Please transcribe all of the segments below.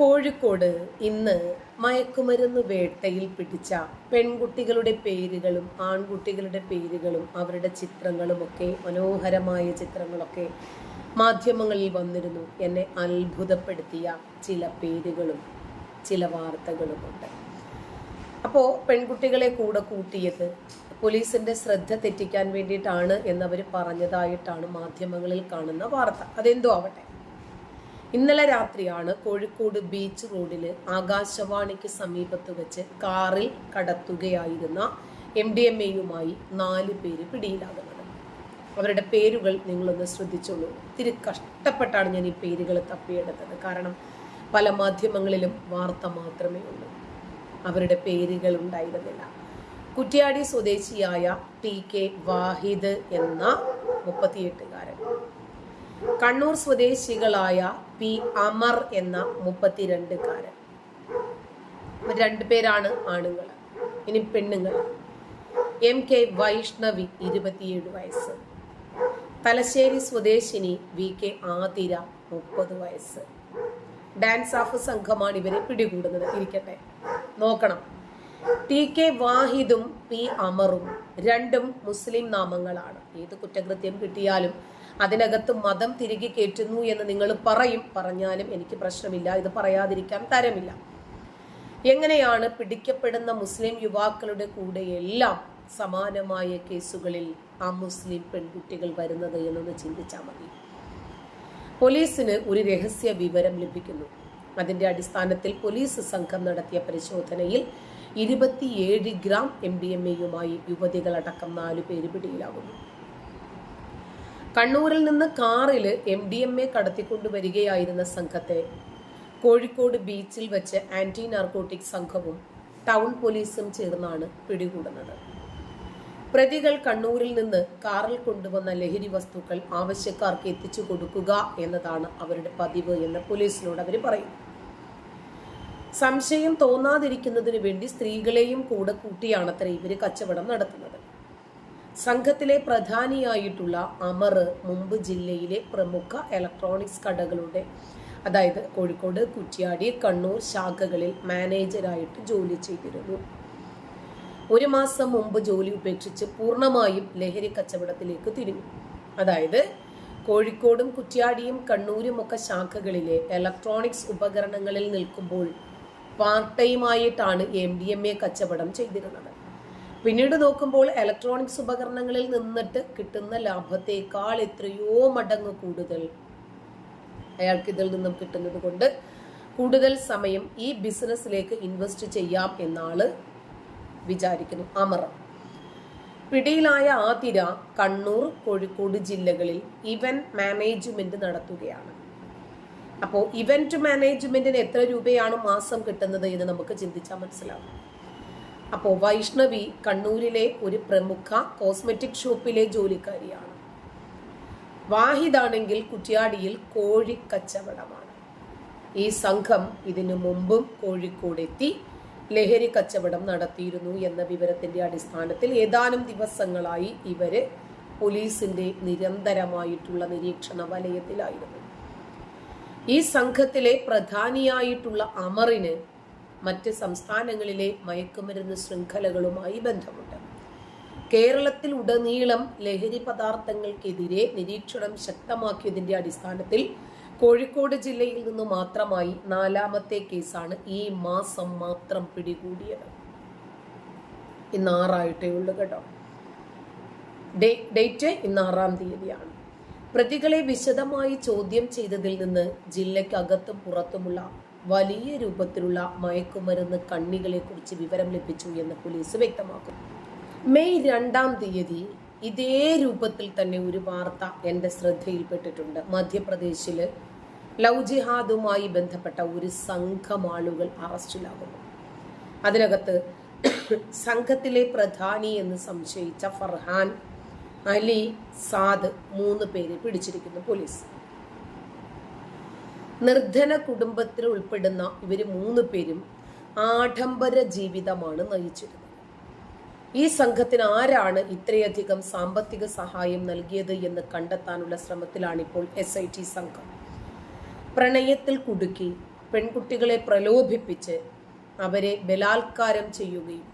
കോഴിക്കോട് ഇന്ന് മയക്കുമരുന്ന് വേട്ടയിൽ പിടിച്ച പെൺകുട്ടികളുടെ പേരുകളും ആൺകുട്ടികളുടെ പേരുകളും അവരുടെ ചിത്രങ്ങളുമൊക്കെ മനോഹരമായ ചിത്രങ്ങളൊക്കെ മാധ്യമങ്ങളിൽ വന്നിരുന്നു. എന്നെ അത്ഭുതപ്പെടുത്തിയ ചില പേരുകളും ചില വാർത്തകളുമുണ്ട്. അപ്പോൾ പെൺകുട്ടികളെ കൂടെ കൂട്ടിയത് പോലീസിന്റെ ശ്രദ്ധ തെറ്റിക്കാൻ വേണ്ടിയിട്ടാണ് എന്നവർ പറഞ്ഞതായിട്ടാണ് മാധ്യമങ്ങളിൽ കാണുന്ന വാർത്ത. അതെന്തോ ആവട്ടെ. ഇന്നലെ രാത്രിയാണ് കോഴിക്കോട് ബീച്ച് റോഡിൽ ആകാശവാണിക്ക് സമീപത്ത് വെച്ച് കാറിൽ കടത്തുകയായിരുന്ന എം ഡി എം എയുമായി നാല് പേര് പിടിയിലാകുന്നത്. അവരുടെ പേരുകൾ നിങ്ങളൊന്ന് ശ്രദ്ധിച്ചോളൂ. ഒത്തിരി കഷ്ടപ്പെട്ടാണ് ഞാൻ ഈ പേരുകൾ തപ്പിയെടുത്തത്. കാരണം പല മാധ്യമങ്ങളിലും വാർത്ത മാത്രമേ ഉള്ളൂ. അവരുടെ പേരുകൾ ഉണ്ടായിരുന്നില്ല. കുറ്റ്യാടി സ്വദേശിയായ ടി കെ വാഹിദ് എന്ന മുപ്പത്തിയെട്ടുകാരൻ കണ്ണൂർ സ്വദേശികളായ പി അമർ എന്ന മുപ്പത്തിരണ്ടുകാരൻ. രണ്ടുപേരാണ് ആണുങ്ങൾ. ഇനി പെണ്ണുങ്ങൾ. എം കെ വൈഷ്ണവി ഇരുപത്തിയേഴ് വയസ്സ്. തലശ്ശേരി സ്വദേശിനി വി കെ ആതിര മുപ്പത് വയസ്സ്. ഡാൻസ് ഓഫ് സംഘമാണ് ഇവരെ പിടികൂടുന്നത്. ഇരിക്കട്ടെ. നോക്കണം. ടി കെ വാഹിദും പി അമറും രണ്ടും മുസ്ലിം നാമങ്ങളാണ്. ഏത് കുറ്റകൃത്യം കിട്ടിയാലും അതിനകത്ത് മതം തിരികെ കയറ്റുന്നു എന്ന് നിങ്ങൾ പറയും. പറഞ്ഞാലും എനിക്ക് പ്രശ്നമില്ല. ഇത് പറയാതിരിക്കാൻ തരമില്ല. എങ്ങനെയാണ് പിടിക്കപ്പെടുന്ന മുസ്ലിം യുവാക്കളുടെ കൂടെ എല്ലാം സമാനമായ കേസുകളിൽ ആ മുസ്ലിം പെൺകുട്ടികൾ വരുന്നത് എന്നൊന്ന് ചിന്തിച്ചാൽ മതി. പോലീസിന് ഒരു രഹസ്യ വിവരം ലഭിക്കുന്നു. അതിന്റെ അടിസ്ഥാനത്തിൽ പോലീസ് സംഘം നടത്തിയ പരിശോധനയിൽ ഇരുപത്തിയേഴ് ഗ്രാം എം ഡി എം എയുമായി യുവതികളടക്കം നാലു പേര് പിടിയിലാകുന്നു. കണ്ണൂരിൽ നിന്ന് കാറിൽ എം ഡി എം എ കടത്തിക്കൊണ്ടുവരികയായിരുന്ന സംഘത്തെ കോഴിക്കോട് ബീച്ചിൽ വെച്ച് ആന്റി നാർക്കോട്ടിക് സംഘവും ടൗൺ പോലീസും ചേർന്നാണ് പിടികൂടുന്നത്. പ്രതികൾ കണ്ണൂരിൽ നിന്ന് കാറിൽ കൊണ്ടുവന്ന ലഹരി വസ്തുക്കൾ ആവശ്യക്കാർക്ക് എത്തിച്ചു കൊടുക്കുക എന്നതാണ് അവരുടെ പതിവ് എന്ന് പോലീസിനോട് അവർ പറയും സംശയം തോന്നാതിരിക്കുന്നതിന് വേണ്ടി സ്ത്രീകളെയും കൂടെ കൂട്ടിയാണത്ര ഇവർ കച്ചവടം നടത്തുന്നത്. സംഘത്തിലെ പ്രധാനിയായിട്ടുള്ള അമർ മുമ്പ് ജില്ലയിലെ പ്രമുഖ ഇലക്ട്രോണിക്സ് കടകളുടെ അതായത് കോഴിക്കോട് കുറ്റ്യാടി കണ്ണൂർ ശാഖകളിൽ മാനേജരായിട്ട് ജോലി ചെയ്തിരുന്നു. ഒരു മാസം മുമ്പ് ജോലി ഉപേക്ഷിച്ച് പൂർണമായും ലഹരി കച്ചവടത്തിലേക്ക് തിരിഞ്ഞു. അതായത് കോഴിക്കോടും കുറ്റ്യാടിയും കണ്ണൂരും ഒക്കെ ശാഖകളിലെ ഇലക്ട്രോണിക്സ് ഉപകരണങ്ങളിൽ നിൽക്കുമ്പോൾ പാർട്ട് ടൈം ആയിട്ടാണ് എം ഡി എം എ കച്ചവടം ചെയ്തിരുന്നത്. പിന്നീട് നോക്കുമ്പോൾ ഇലക്ട്രോണിക്സ് ഉപകരണങ്ങളിൽ നിന്നിട്ട് കിട്ടുന്ന ലാഭത്തേക്കാൾ എത്രയോ മടങ്ങ് കൂടുതൽ അയാൾക്ക് ഇതിൽ നിന്നും കിട്ടുന്നത് കൊണ്ട് കൂടുതൽ സമയം ഈ ബിസിനസ്സിലേക്ക് ഇൻവെസ്റ്റ് ചെയ്യാം എന്നാൾ വിചാരിക്കുന്നു അമറ പിടിയിലായ ആതിര കണ്ണൂർ കോഴിക്കോട് ജില്ലകളിൽ ഇവന്റ് മാനേജ്മെന്റ് നടത്തുകയാണ്. അപ്പോൾ ഇവന്റ് മാനേജ്മെന്റിന് എത്ര രൂപയാണ് മാസം കിട്ടുന്നത് എന്ന് നമുക്ക് ചിന്തിച്ചാൽ മനസ്സിലാവും. അപ്പോൾ വൈഷ്ണവി കണ്ണൂരിലെ ഒരു പ്രമുഖ കോസ്മെറ്റിക് ഷോപ്പിലെ ജോലിക്കാരിയാണ്. വാഹിദാണെങ്കിൽ കുറ്റ്യാടിയിൽ കോഴി കച്ചവടമാണ്. ഈ സംഘം ഇതിനു മുമ്പും കോഴിക്കോടെത്തി ലഹരി കച്ചവടം നടത്തിയിരുന്നു എന്ന വിവരത്തിന്റെ അടിസ്ഥാനത്തിൽ ഏതാനും ദിവസങ്ങളായി ഇവർ പോലീസിന്റെ നിരന്തരമായിട്ടുള്ള നിരീക്ഷണ വലയത്തിലായിരുന്നു. ഈ സംഘത്തിലെ പ്രധാനിയായിട്ടുള്ള അമറിന് മറ്റ് സംസ്ഥാനങ്ങളിലെ മയക്കുമരുന്ന് ശൃംഖലകളുമായി ബന്ധമുണ്ട്. കേരളത്തിൽ ഉടനീളം ലഹരി പദാർത്ഥങ്ങൾക്കെതിരെ നിരീക്ഷണം ശക്തമാക്കിയതിന്റെ അടിസ്ഥാനത്തിൽ കോഴിക്കോട് ജില്ലയിൽ നിന്ന് മാത്രമായി നാലാമത്തെ കേസാണ് ഈ മാസം മാത്രം പിടികൂടിയത്. ഇന്ന് ആറായിട്ടേ ഉള്ളൂ കേട്ടോ. ഡേറ്റ് ഇന്ന് ആറാം തീയതിയാണ്. പ്രതികളെ വിശദമായി ചോദ്യം ചെയ്തതിൽ നിന്ന് ജില്ലയ്ക്കകത്തും പുറത്തുമുള്ള വലിയ രൂപത്തിലുള്ള മയക്കുമരുന്ന് കണ്ണികളെ കുറിച്ച് വിവരം ലഭിച്ചു എന്ന് പോലീസ് വ്യക്തമാക്കും മെയ് രണ്ടാം തീയതി ഇതേ രൂപത്തിൽ തന്നെ ഒരു വാർത്ത എന്റെ ശ്രദ്ധയിൽപ്പെട്ടിട്ടുണ്ട്. മധ്യപ്രദേശിൽ ലവ് ജിഹാദുമായി ബന്ധപ്പെട്ട ഒരു സംഘം ആളുകൾ അറസ്റ്റിലാകുന്നു. അതിനകത്ത് സംഘത്തിലെ പ്രധാനി എന്ന് സംശയിച്ച ഫർഹാൻ അലി സാദ് മൂന്ന് പേരെ പിടിച്ചിരിക്കുന്നു പോലീസ്. നിർധന കുടുംബത്തിൽ ഉൾപ്പെടുന്ന ഇവർ മൂന്ന് പേരും ആഡംബര ജീവിതമാണ് നയിച്ചിരുന്നത്. ഈ സംഘത്തിന് ആരാണ് ഇത്രയധികം സാമ്പത്തിക സഹായം നൽകിയത് എന്ന് കണ്ടെത്താനുള്ള ശ്രമത്തിലാണിപ്പോൾ എസ് ഐ ടി സംഘം. പ്രണയത്തിൽ കുടുക്കി പെൺകുട്ടികളെ പ്രലോഭിപ്പിച്ച് അവരെ ബലാത്കാരം ചെയ്യുകയും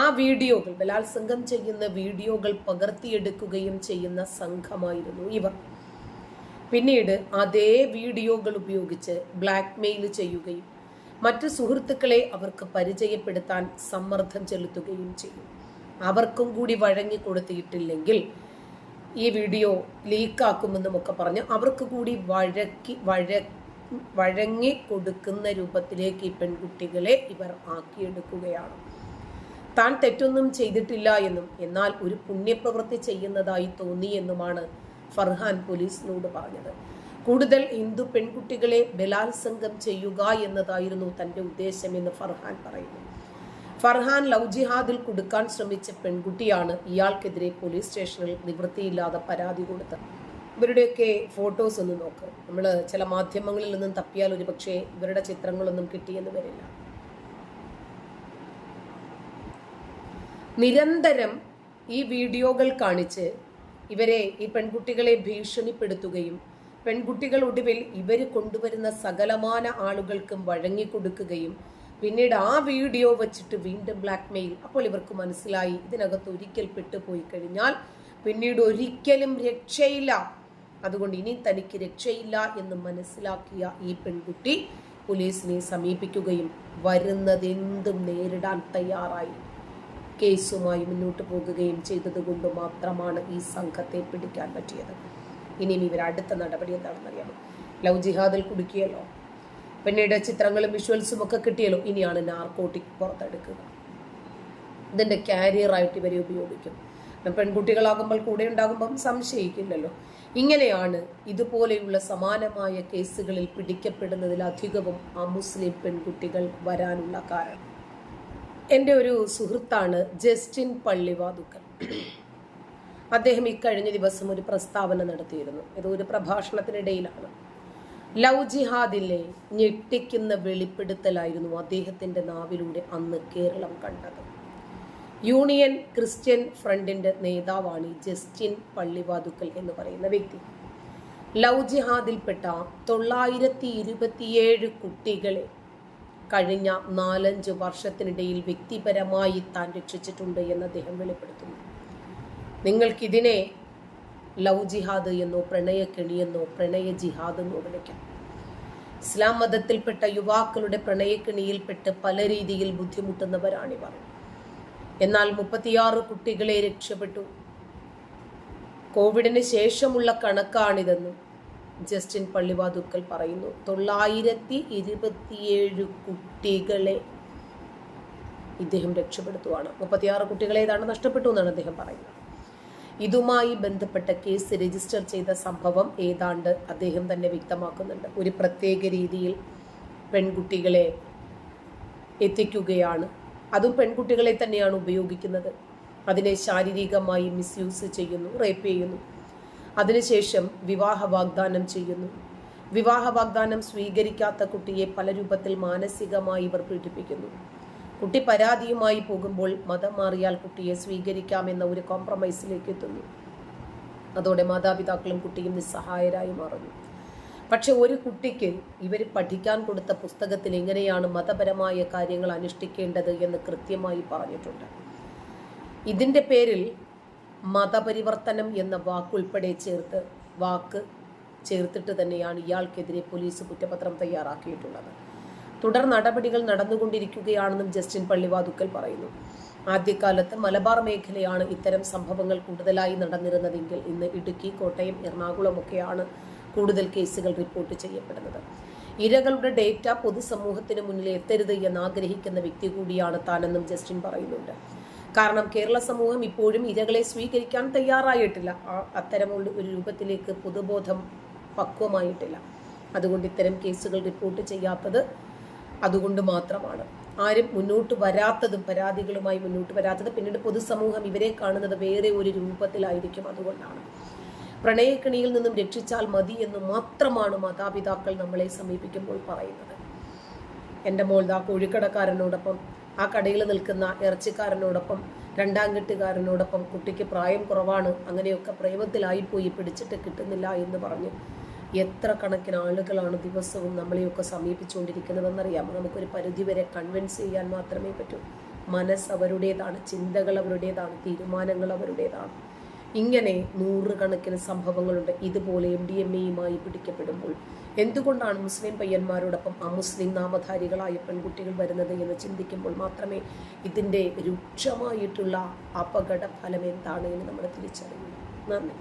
ആ വീഡിയോകൾ ബലാത്സംഗം ചെയ്യുന്ന വീഡിയോകൾ പകർത്തിയെടുക്കുകയും ചെയ്യുന്ന സംഘമായിരുന്നു ഇവർ. പിന്നീട് അതേ വീഡിയോകൾ ഉപയോഗിച്ച് ബ്ലാക്ക് മെയിൽ ചെയ്യുകയും മറ്റ് സുഹൃത്തുക്കളെ അവർക്ക് പരിചയപ്പെടുത്താൻ സമ്മർദ്ദം ചെലുത്തുകയും ചെയ്യും. അവർക്കും കൂടി വഴങ്ങി കൊടുത്തിട്ടില്ലെങ്കിൽ ഈ വീഡിയോ ലീക്കാക്കുമെന്നും ഒക്കെ പറഞ്ഞ് അവർക്ക് കൂടി വഴക്കി വഴ വഴങ്ങി കൊടുക്കുന്ന രൂപത്തിലേക്ക് ഈ പെൺകുട്ടികളെ ഇവർ ആക്കിയെടുക്കുകയാണ്. താൻ തെറ്റൊന്നും ചെയ്തിട്ടില്ല എന്നും എന്നാൽ ഒരു പുണ്യപ്രവൃത്തി ചെയ്യുന്നതായി തോന്നി എന്നുമാണ് ഫർഹാൻ പോലീസിനോട് പറഞ്ഞത്. കൂടുതൽ ഹിന്ദു പെൺകുട്ടികളെ ബലാത്സംഗം ചെയ്യുക എന്നതായിരുന്നു തന്റെ ഉദ്ദേശമെന്ന് ഫർഹാൻ പറയുന്നു. ഫർഹാൻ ലവ് ജിഹാദിൽ കൊടുക്കാൻ ശ്രമിച്ച പെൺകുട്ടിയാണ് ഇയാൾക്കെതിരെ പോലീസ് സ്റ്റേഷനിൽ നിവൃത്തിയില്ലാതെ പരാതി കൊടുത്തത്. ഇവരുടെയൊക്കെ ഫോട്ടോസ് ഒന്ന് നോക്ക്. നമ്മൾ ചില മാധ്യമങ്ങളിൽ നിന്നും തപ്പിയാൽ ഒരു പക്ഷേ ഇവരുടെ ചിത്രങ്ങളൊന്നും കിട്ടിയെന്ന് വരില്ല. നിരന്തരം ഈ വീഡിയോകൾ കാണിച്ച് ഇവരെ ഈ പെൺകുട്ടികളെ ഭീഷണിപ്പെടുത്തുകയും പെൺകുട്ടികൾ ഒടുവിൽ ഇവർ കൊണ്ടുവരുന്ന സകലമാന ആളുകൾക്കും വഴങ്ങിക്കൊടുക്കുകയും പിന്നീട് ആ വീഡിയോ വച്ചിട്ട് വീണ്ടും ബ്ലാക്ക് മെയിൽ അപ്പോൾ ഇവർക്ക് മനസ്സിലായി ഇതിനകത്ത് ഒരിക്കൽ പെട്ടുപോയി കഴിഞ്ഞാൽ പിന്നീട് ഒരിക്കലും രക്ഷയില്ല. അതുകൊണ്ട് ഇനി തനിക്ക് രക്ഷയില്ല എന്ന് മനസ്സിലാക്കിയ ഈ പെൺകുട്ടി പോലീസിനെ സമീപിക്കുകയും വരുന്നതെന്തും നേരിടാൻ തയ്യാറായി. കേസുമായി മുന്നോട്ട് പോകുകയും ചെയ്തതുകൊണ്ട് മാത്രമാണ് ഈ സംഘത്തെ പിടിക്കാൻ പറ്റിയത്. ഇനിയും ഇവർ അടുത്ത നടപടി എന്താണെന്നറിയാമോ? ലവ് ജിഹാദിൽ കുടുക്കിയല്ലോ. പിന്നീട് ചിത്രങ്ങളും വിഷ്വൽസും ഒക്കെ കിട്ടിയല്ലോ. ഇനിയാണ് നാർക്കോട്ടിക് പുറത്തെടുക്കുക. ഇതിന്റെ കാരിയറായിട്ട് ഇവരെ ഉപയോഗിക്കും. പെൺകുട്ടികളാകുമ്പോൾ കൂടെ ഉണ്ടാകുമ്പം സംശയിക്കില്ലല്ലോ. ഇങ്ങനെയാണ് ഇതുപോലെയുള്ള സമാനമായ കേസുകളിൽ പിടിക്കപ്പെടുന്നതിലധികവും ആ മുസ്ലിം പെൺകുട്ടികൾ വരാനുള്ള കാരണം. എന്റെ ഒരു സുഹൃത്താണ് ജസ്റ്റിൻ പള്ളിവാതുക്കൽ. അദ്ദേഹം ഇക്കഴിഞ്ഞ ദിവസം ഒരു പ്രസ്താവന നടത്തിയിരുന്നു. ഇത് ഒരു പ്രഭാഷണത്തിനിടയിലാണ്. ലവ് ജിഹാദിലെ ഞെട്ടിക്കുന്ന വെളിപ്പെടുത്തലായിരുന്നു അദ്ദേഹത്തിന്റെ നാവിലൂടെ അന്ന് കേരളം കണ്ടത്. യൂണിയൻ ക്രിസ്ത്യൻ ഫ്രണ്ടിന്റെ നേതാവാണ് ഈ ജസ്റ്റിൻ പള്ളിവാതുക്കൽ എന്ന് പറയുന്ന വ്യക്തി. ലവ് ജിഹാദിൽപ്പെട്ട തൊള്ളായിരത്തി ഇരുപത്തിയേഴ് കുട്ടികളെ കഴിഞ്ഞ നാലഞ്ച് വർഷത്തിനിടയിൽ വ്യക്തിപരമായി താൻ രക്ഷിച്ചിട്ടുണ്ട് എന്ന് അദ്ദേഹം വെളിപ്പെടുത്തുന്നു. നിങ്ങൾക്കിതിനെ ലവ് ജിഹാദ് എന്നോ പ്രണയക്കെണിയെന്നോ പ്രണയ ജിഹാദ് എന്നോ വിളിക്കാം. ഇസ്ലാം മതത്തിൽപ്പെട്ട യുവാക്കളുടെ പ്രണയക്കെണിയിൽപ്പെട്ട് പല രീതിയിൽ ബുദ്ധിമുട്ടുന്നവരാണിവർ. എന്നാൽ മുപ്പത്തിയാറ് കുട്ടികളെ രക്ഷപ്പെട്ടു. കോവിഡിന് ശേഷമുള്ള കണക്കാണിതെന്നും ജസ്റ്റിൻ പള്ളിവാതുക്കൽ പറയുന്നു. തൊള്ളായിരത്തി ഇരുപത്തിയേഴ് കുട്ടികളെ ഇദ്ദേഹം രക്ഷപ്പെടുത്തുവാണ്. മുപ്പത്തിയാറ് കുട്ടികളെ ഏതാണ് നഷ്ടപ്പെട്ടു എന്നാണ് അദ്ദേഹം പറയുന്നത്. ഇതുമായി ബന്ധപ്പെട്ട കേസ് രജിസ്റ്റർ ചെയ്ത സംഭവം ഏതാണ്ട് അദ്ദേഹം തന്നെ വ്യക്തമാക്കുന്നുണ്ട്. ഒരു പ്രത്യേക രീതിയിൽ പെൺകുട്ടികളെ എത്തിക്കുകയാണ്. അതും പെൺകുട്ടികളെ തന്നെയാണ് ഉപയോഗിക്കുന്നത്. അതിനെ ശാരീരികമായി മിസ്യൂസ് ചെയ്യുന്നു റേപ്പ് ചെയ്യുന്നു. അതിനുശേഷം വിവാഹ വാഗ്ദാനം ചെയ്യുന്നു. വിവാഹ വാഗ്ദാനം സ്വീകരിക്കാത്ത കുട്ടിയെ പല രൂപത്തിൽ മാനസികമായി ഇവർ പീഡിപ്പിക്കുന്നു. കുട്ടി പരാതിയുമായി പോകുമ്പോൾ മതം മാറിയാൽ കുട്ടിയെ സ്വീകരിക്കാമെന്ന ഒരു കോംപ്രമൈസിലേക്ക് എത്തുന്നു. അതോടെ മാതാപിതാക്കളും കുട്ടിയും നിസ്സഹായരായി മാറുന്നു. പക്ഷെ ഒരു കുട്ടിക്ക് ഇവർ പഠിക്കാൻ കൊടുത്ത പുസ്തകത്തിൽ എങ്ങനെയാണ് മതപരമായ കാര്യങ്ങൾ അനുഷ്ഠിക്കേണ്ടത് എന്ന് കൃത്യമായി പറഞ്ഞിട്ടുണ്ട്. ഇതിന്റെ പേരിൽ മതപരിവർത്തനം എന്ന വാക്കുൾപ്പെടെ ചേർത്ത് വാക്ക് ചേർത്തിട്ട് തന്നെയാണ് ഇയാൾക്കെതിരെ പോലീസ് കുറ്റപത്രം തയ്യാറാക്കിയിട്ടുള്ളത്. തുടർ നടപടികൾ നടന്നുകൊണ്ടിരിക്കുകയാണെന്നും ജസ്റ്റിൻ പള്ളിവാതുക്കൽ പറയുന്നു. ആദ്യകാലത്ത് മലബാർ മേഖലയാണ് ഇത്തരം സംഭവങ്ങൾ കൂടുതലായി നടന്നിരുന്നതെങ്കിൽ ഇന്ന് ഇടുക്കി കോട്ടയം എറണാകുളമൊക്കെയാണ് കൂടുതൽ കേസുകൾ റിപ്പോർട്ട് ചെയ്യപ്പെടുന്നത്. ഇരകളുടെ ഡേറ്റ പൊതുസമൂഹത്തിന് മുന്നിൽ എത്തരുത് എന്ന് ആഗ്രഹിക്കുന്ന വ്യക്തി കൂടിയാണ് താനെന്നും ജസ്റ്റിൻ പറയുന്നുണ്ട്. കാരണം കേരള സമൂഹം ഇപ്പോഴും ഇരകളെ സ്വീകരിക്കാൻ തയ്യാറായിട്ടില്ല. അത്തരമുള്ള ഒരു രൂപത്തിലേക്ക് പൊതുബോധം പക്വമായിട്ടില്ല. അതുകൊണ്ട് ഇത്തരം കേസുകൾ റിപ്പോർട്ട് ചെയ്യാത്തത് അതുകൊണ്ട് മാത്രമാണ്. ആരും മുന്നോട്ട് വരാത്തതും പരാതികളുമായി മുന്നോട്ട് വരാത്തത് പിന്നീട് പൊതുസമൂഹം ഇവരെ കാണുന്നത് വേറെ ഒരു രൂപത്തിലായിരിക്കും അതുകൊണ്ടാണ്. പ്രണയക്കിണിയിൽ നിന്നും രക്ഷിച്ചാൽ മതി എന്ന് മാത്രമാണ് മാതാപിതാക്കൾ നമ്മളെ സമീപിക്കുമ്പോൾ പറയുന്നത്. എന്റെ മോൾ ദാ കോഴിക്കടക്കാരനോടൊപ്പം ആ കടയിൽ നിൽക്കുന്ന ഇറച്ചിക്കാരനോടൊപ്പം രണ്ടാം കെട്ടുകാരനോടൊപ്പം കുട്ടിക്ക് പ്രായം കുറവാണ് അങ്ങനെയൊക്കെ പ്രേമത്തിലായിപ്പോയി പിടിച്ചിട്ട് കിട്ടുന്നില്ല എന്ന് പറഞ്ഞു. എത്ര കണക്കിന് ആളുകളാണ് ദിവസവും നമ്മളെയൊക്കെ സമീപിച്ചുകൊണ്ടിരിക്കുന്നതെന്നറിയാമോ? നമുക്കൊരു പരിധിവരെ കൺവിൻസ് ചെയ്യാൻ മാത്രമേ പറ്റൂ. മനസ്സ് അവരുടേതാണ് ചിന്തകൾ അവരുടേതാണ് തീരുമാനങ്ങൾ അവരുടേതാണ്. ഇങ്ങനെ നൂറുകണക്കിന് സംഭവങ്ങളുണ്ട്. ഇതുപോലെ എം ഡി എം എയുമായി പിടിക്കപ്പെടുമ്പോൾ എന്തുകൊണ്ടാണ് മുസ്ലിം പയ്യന്മാരോടൊപ്പം അമുസ്ലിം നാമധാരികളായ പെൺകുട്ടികൾ വരുന്നത് എന്ന് ചിന്തിക്കുമ്പോൾ മാത്രമേ ഇതിന്റെ രൂക്ഷമായിട്ടുള്ള അപകട ഫലം എന്താണ് എന്ന് നമ്മൾ തിരിച്ചറിയൂ? നന്ദി.